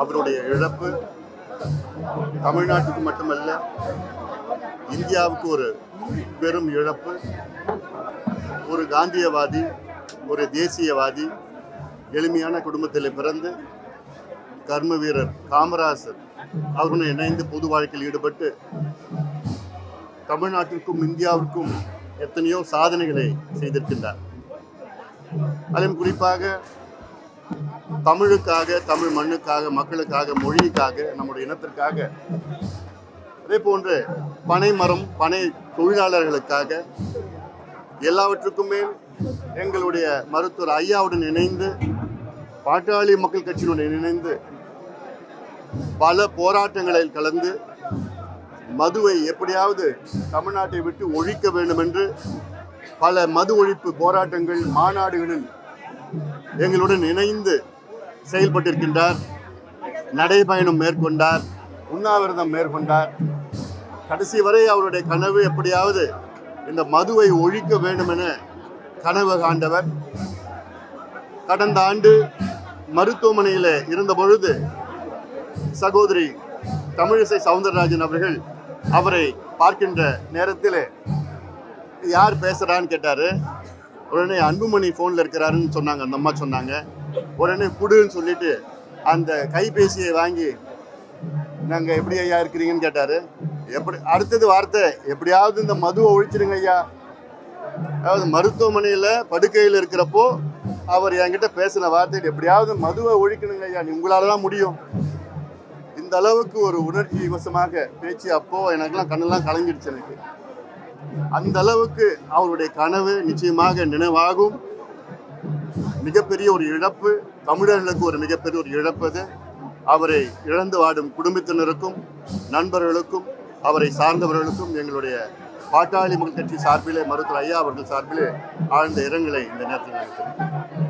அவருடைய இழப்பு தமிழ்நாட்டுக்கு மட்டுமல்ல இந்தியாவுக்கு ஒரு பெரும் இழப்பு ஒரு காந்தியவாதி ஒரு தேசியவாதி எளிமையான குடும்பத்தில் பிறந்து கர்ம வீரர் காமராசர் அவருடன் இணைந்து பொது வாழ்க்கையில் ஈடுபட்டு தமிழ்நாட்டிற்கும் இந்தியாவிற்கும் எத்தனையோ சாதனைகளை செய்திருக்கின்றார். அதிலும் குறிப்பாக தமிழுக்காக தமிழ் மண்ணுக்காக மக்களுக்காக மொழிக்காக நம்முடைய இனத்திற்காக. அதே போன்று பனை மரம் பனை தொழிலாளர்களுக்காக எல்லாவற்றுக்குமே எங்களுடைய மருத்துவர் ஐயாவுடன் இணைந்து பாட்டாளி மக்கள் கட்சியினுடன் இணைந்து பல போராட்டங்களில் கலந்து மதுவை எப்படியாவது தமிழ்நாட்டை விட்டு ஒழிக்க வேண்டும் என்று பல மது ஒழிப்பு போராட்டங்கள் மாநாடுகளில் எங்களுடன் இணைந்து செயல்பட்டிருக்கின்றார் நடைபயணம் மேற்கொண்டார் உண்ணாவிரதம் மேற்கொண்டார். கடைசி வரை அவருடைய கனவு எப்படியாவது இந்த மதுவை ஒழிக்க வேண்டும் என கனவு காண்டவர் கடந்த ஆண்டு மருத்துவமனையில் இருந்த பொழுது சகோதரி தமிழிசை சவுந்தரராஜன் அவர்கள் அவரை பார்க்கின்ற நேரத்தில் யார் பேசுகிறான்னு கேட்டார். உடனே அன்புமணி ஃபோனில் இருக்கிறாருன்னு சொன்னாங்க அந்த அம்மா சொன்னாங்க. உடனே குடுன்னு சொல்லிட்டு அந்த கைபேசியை வாங்கி நாங்கள் எப்படி ஐயா இருக்கிறீங்கன்னு கேட்டார். எப்படி அடுத்தது வார்த்தை எப்படியாவது இந்த மதுவை ஒழிச்சிடுங்க ஐயா. அதாவது மருத்துவமனையில் படுக்கையில் இருக்கிறப்போ அவர் என்கிட்ட பேசின வார்த்தை எப்படியாவது மதுவை ஒழிக்கணுங்க ஐயா நீ உங்களால் தான் முடியும். இந்த அளவுக்கு ஒரு உணர்ச்சி வசமாக பேச்சு அப்போ எனக்கெல்லாம் கண்ணெல்லாம் கலங்கிடுச்சு எனக்கு. அந்த அளவுக்கு அவருடைய கனவு நிச்சயமாக நினைவாகும். மிகப்பெரிய ஒரு இழப்பு தமிழர்களுக்கு ஒரு மிகப்பெரிய ஒரு இழப்பு அது. அவரை இழந்து வாடும் குடும்பத்தினருக்கும் நண்பர்களுக்கும் அவரை சார்ந்தவர்களுக்கும் எங்களுடைய பாட்டாளி மக்கள் கட்சி சார்பிலே மருத்துவர் ஐயா அவர்கள் சார்பிலே ஆழ்ந்த இரங்கலை இந்த நேரத்தில் நடத்தினோம்